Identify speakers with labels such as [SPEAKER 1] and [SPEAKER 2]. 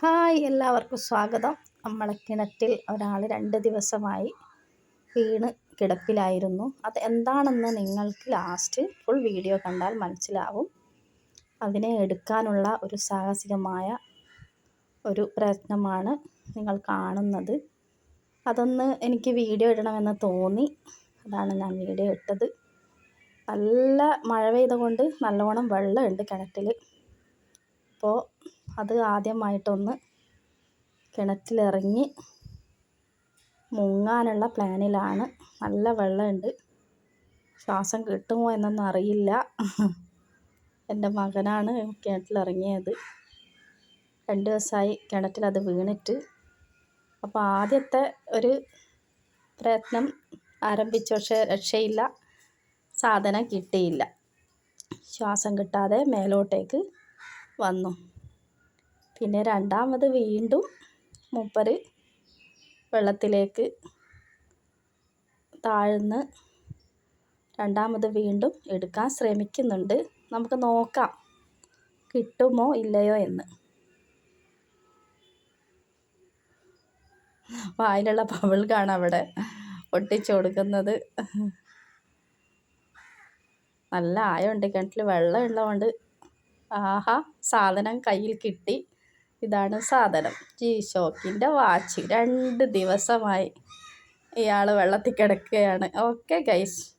[SPEAKER 1] Hi എല്ലാവർക്കും സ്വാഗതം. നമ്മളെ കിണറ്റിൽ ഒരാൾ രണ്ട് ദിവസമായി വീണ് കിടപ്പിലായിരുന്നു. അത് എന്താണെന്ന് നിങ്ങൾക്ക് ലാസ്റ്റ് ഫുൾ വീഡിയോ കണ്ടാൽ മനസ്സിലാവും. അതിനെ എടുക്കാനുള്ള ഒരു സാഹസികമായ ഒരു പ്രയത്നമാണ് നിങ്ങൾ കാണുന്നത്. അതൊന്ന് എനിക്ക് വീഡിയോ ഇടണമെന്ന് തോന്നി. അതാണ് ഞാൻ വീഡിയോ ഇട്ടത്. നല്ല മഴ പെയ്തുകൊണ്ട് നല്ലോണം വെള്ളമുണ്ട് കിണറ്റിൽ. അപ്പോൾ അത് ആദ്യമായിട്ടൊന്ന് കിണറ്റിലിറങ്ങി മുങ്ങാനുള്ള പ്ലാനിലാണ്. നല്ല വെള്ളമുണ്ട്. ശ്വാസം കിട്ടുമോ എന്നൊന്നും അറിയില്ല. എന്റെ മകനാണ് കിണറ്റിലിറങ്ങിയത്. രണ്ട് ദിവസമായി കിണറ്റിലത് വീണിട്ട്. അപ്പോൾ ആദ്യത്തെ ഒരു പ്രയത്നം ആരംഭിച്ചു. പക്ഷേ രക്ഷയില്ല. സാധനം കിട്ടിയില്ല. ശ്വാസം കിട്ടാതെ മേലോട്ടേക്ക് വന്നു. പിന്നെ രണ്ടാമത് വീണ്ടും മൂപ്പർ വെള്ളത്തിലേക്ക് താഴ്ന്ന് രണ്ടാമത് വീണ്ടും എടുക്കാൻ ശ്രമിക്കുന്നുണ്ട്. നമുക്ക് നോക്കാം കിട്ടുമോ ഇല്ലയോ എന്ന്. വായിലുള്ള പവിൾക്കാണ് അവിടെ ഒട്ടിച്ചു കൊടുക്കുന്നത്. നല്ല ആയമുണ്ട് കിണറ്റിൽ വെള്ളം ഉള്ളതുകൊണ്ട് ആഹാ സാധനം കയ്യിൽ കിട്ടി. ഇതാണ് സാധനം. ജീ ഷോക്കിന്റെ വാച്ച്. രണ്ട് ദിവസമായി ഇയാൾ വെള്ളത്തിൽ കിടക്കുകയാണ്. Okay guys